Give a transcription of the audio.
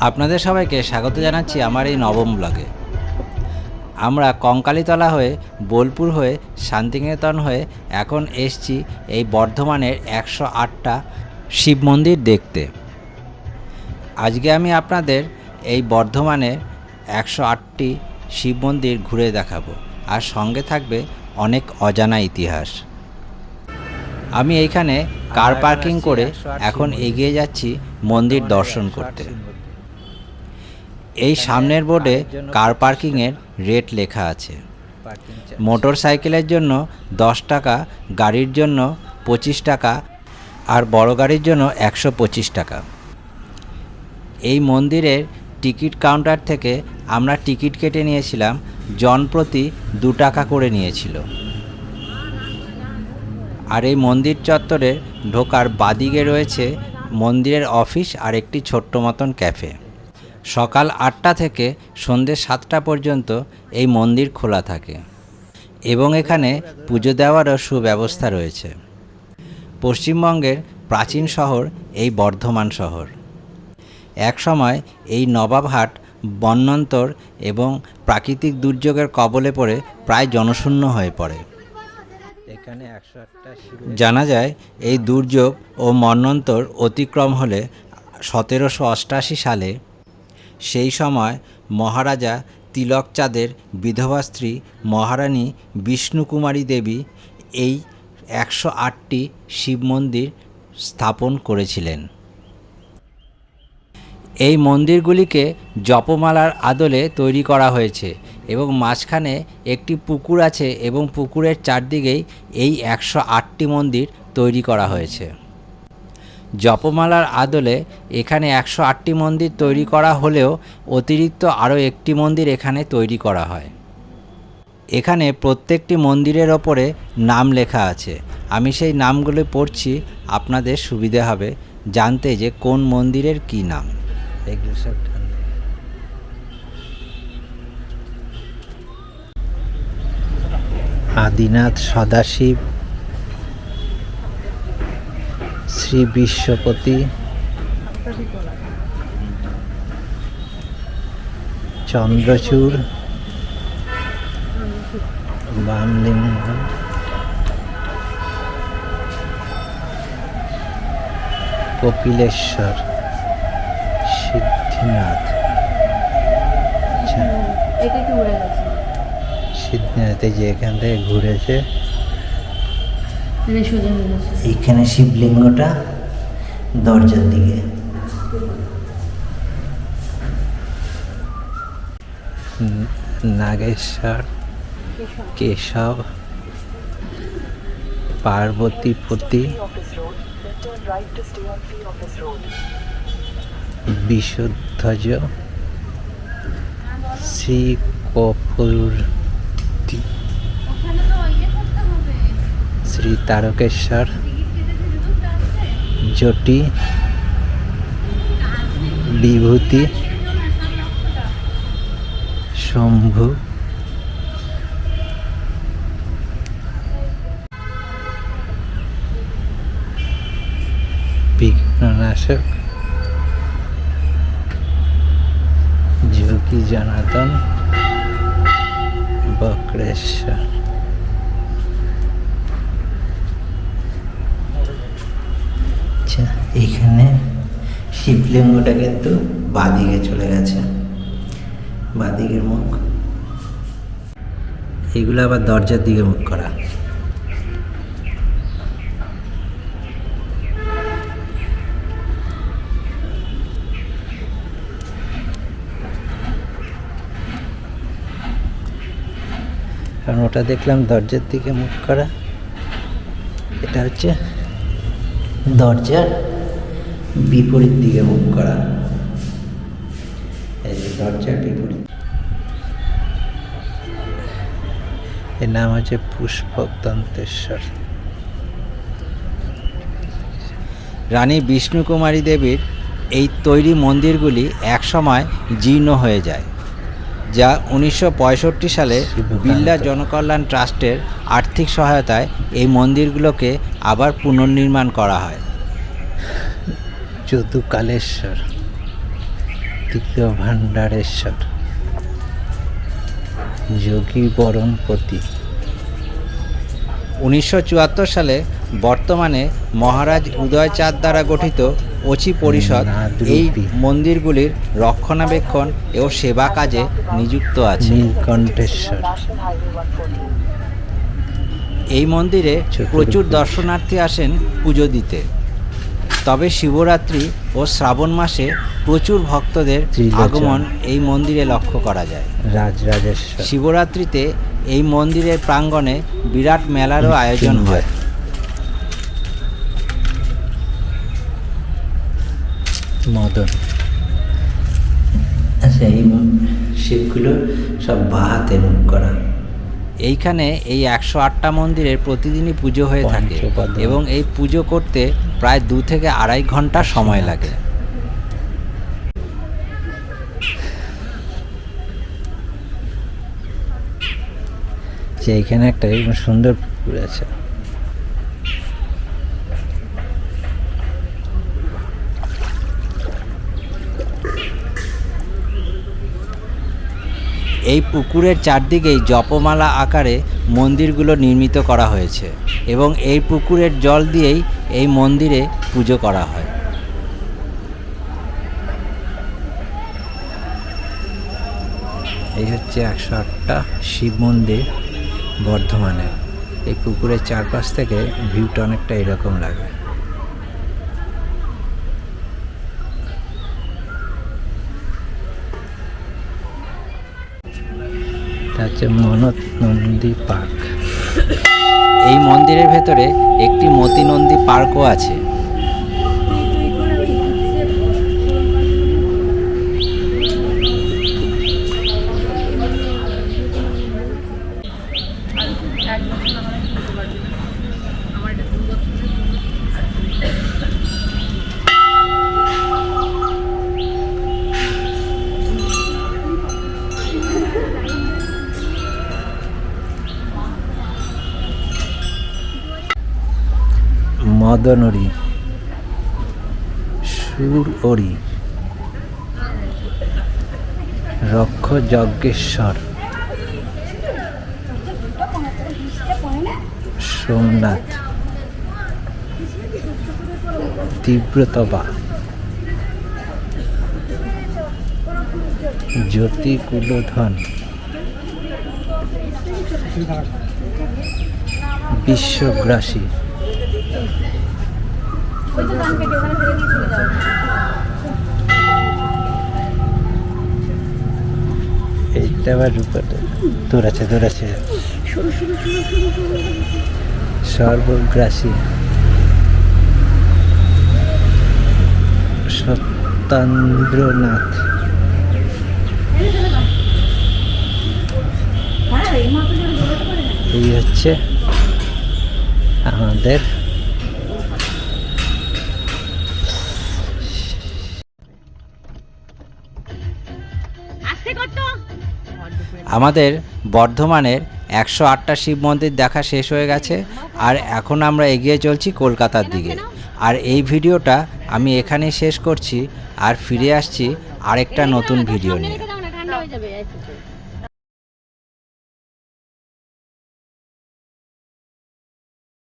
আপনাদের সবাইকে স্বাগত জানাচ্ছি আমার এই নবম ব্লগে। আমরা কঙ্কালীতলা হয়ে, বোলপুর হয়ে, শান্তিনিকেতন হয়ে এখন এসছি এই বর্ধমানের একশো আটটা শিব মন্দির দেখতে। আজকে আমি আপনাদের এই বর্ধমানের একশো আটটি শিব মন্দির ঘুরে দেখাবো। আর সঙ্গে থাকবে অনেক অজানা ইতিহাস। আমি এইখানে কার পার্কিং করে এখন এগিয়ে যাচ্ছি মন্দির দর্শন করতে। এই সামনের বোর্ডে কার পার্কিংয়ের রেট লেখা আছে। মোটর সাইকেলের জন্য দশ টাকা, গাড়ির জন্য পঁচিশ টাকা আর বড় গাড়ির জন্য একশো পঁচিশ টাকা। এই মন্দিরের টিকিট কাউন্টার থেকে আমরা টিকিট কেটে নিয়েছিলাম জনপ্রতি দু টাকা করে নিয়েছিল। আর এই মন্দির চত্বরে ঢোকার বাদিকে রয়েছে মন্দিরের অফিস আর একটি ছোট্ট মতন ক্যাফে। সকাল আটটা থেকে সন্ধ্যে সাতটা পর্যন্ত এই মন্দির খোলা থাকে এবং এখানে পুজো দেওয়ারও সুব্যবস্থা রয়েছে। পশ্চিমবঙ্গের প্রাচীন শহর এই বর্ধমান শহর। একসময় এই নবাবহাট বন্যন্তর এবং প্রাকৃতিক দুর্যোগের কবলে পড়ে প্রায় জনশূন্য হয়ে পড়ে। জানা যায়, এই দুর্যোগ ও মন্বন্তর অতিক্রম হলে সতেরোশো অষ্টাশি সালে সেই সময় মহারাজা তিলকচাঁদের বিধবা স্ত্রী মহারানী বিষ্ণুকুমারী দেবী এই একশো আটটি শিব মন্দির স্থাপন করেছিলেন। এই মন্দিরগুলিকে জপমালার আদলে তৈরি করা হয়েছে। এবং মাঝখানে একটি পুকুর আছে এবং পুকুরের চারদিকেই এই একশো আটটি মন্দির তৈরি করা হয়েছে। জপমালার আদলে এখানে একশো আটটি মন্দির তৈরি করা হলেও অতিরিক্ত আরও একটি মন্দির এখানে তৈরি করা হয়। এখানে প্রত্যেকটি মন্দিরের ওপরে নাম লেখা আছে। আমি সেই নামগুলো পড়ছি, আপনাদের সুবিধে হবে জানতে যে কোন মন্দিরের কী নাম। এগুলো সব ঠান্ডা আদিনাথ সদাশিব শ্রী বিশ্বপতি চন্দ্রচূড় বামলিঙ্গ কপিলেশ্বর সিদ্ধিনাথ আচ্ছা এটা একটু উড়ে গেছে সিদ্ধিনাথে যে এখান থেকে ঘুরেছে। এইখানে শিবলিঙ্গটা দরজার দিকে। নাগেশ্বর কেশব পার্বতী পার্বতীপতি বিশুদ্ধজ শ্রী কপুরতি শ্রী তারকেশ্বর জটি বিভূতি শম্ভু। বিঘ্ননাশক যোগী জনাতন বক্রেশ্বর। শিবলিঙ্গটা কিন্তু বাদিকে চলে গেছে। বাদিকের মুখ। এগুলো আবার দরজার দিকে মুখ করা। কারণ ওটা দেখলাম দরজার দিকে মুখ করা। এটা হচ্ছে দরজার বিপরীত দিকে মুখ করা। এই যে দরজার বিপরীত। এর নাম হচ্ছে পুষ্পক দন্তেশ্বর রানী বিষ্ণুকুমারী দেবীর এই তৈরি মন্দিরগুলি একসময় জীর্ণ হয়ে যায় যা উনিশশো পঁয়ষট্টি সালে বিল্লা জনকল্যাণ ট্রাস্টের আর্থিক সহায়তায় এই মন্দিরগুলোকে আবার পুনর্নির্মাণ করা হয়। যদুকালেশ্বর তৃতীয় ভাণ্ডারেশ্বর। যোগী বরণপতি। উনিশশো চুয়াত্তর সালে বর্তমানে মহারাজ উদয়চাঁদ দ্বারা গঠিত ওচি পরিষদ এই মন্দিরগুলির রক্ষণাবেক্ষণ ও সেবা কাজে নিযুক্ত আছে। নীলকণ্ঠেশ্বর। এই মন্দিরে প্রচুর দর্শনার্থী আসেন পুজো দিতে। তবে শিবরাত্রি ও শ্রাবণ মাসে প্রচুর ভক্তদের আগমন এই মন্দিরে লক্ষ্য করা যায়। রাজরাজেশ্বর। শিবরাত্রিতে এই মন্দিরের প্রাঙ্গণে বিরাট মেলারও আয়োজন হয়। মদন। আচ্ছা এই শিবগুলো সব বাহাতে মুখ করা। এইখানে এই একশো আটটা মন্দিরের প্রতিদিনই পুজো হয়ে থাকে এবং এই পুজো করতে প্রায় দু থেকে আড়াই ঘণ্টা সময় লাগে। যে এখানে একটা সুন্দর পুকুর আছে। এই পুকুরের চারদিকেই জপমালা আকারে মন্দিরগুলো নির্মিত করা হয়েছে এবং এই পুকুরের জল দিয়েই এই মন্দিরে পুজো করা হয়। এই হচ্ছে একশো আটটা শিব মন্দির বর্ধমানে। এই পুকুরের চারপাশ থেকে ভিউটা অনেকটা এরকম লাগে। এটা হচ্ছে মনত নন্দী পার্ক। এই মন্দিরের ভেতরে একটি মতি মতিনন্দী পার্কও আছে। মদনরি সুর অরি রক্ষ যজ্ঞেশ্বর সোমনাথ তীব্রতবা জ্যোতি কুলধন বিশ্বগ্রাসী দৌড়াচ্ছে দৌড়াচ্ছে। সর্বগ্রাসী। সত্যান্দ্রনাথ। এই হচ্ছে আমাদের আমাদের বর্ধমানের একশো আটটা শিব মন্দির দেখা শেষ হয়ে গেছে, আর এখন আমরা এগিয়ে চলছি কলকাতার দিকে। আর এই ভিডিওটা আমি এখানে শেষ করছি, আর ফিরে আসছি আরেকটা নতুন ভিডিও নিয়ে।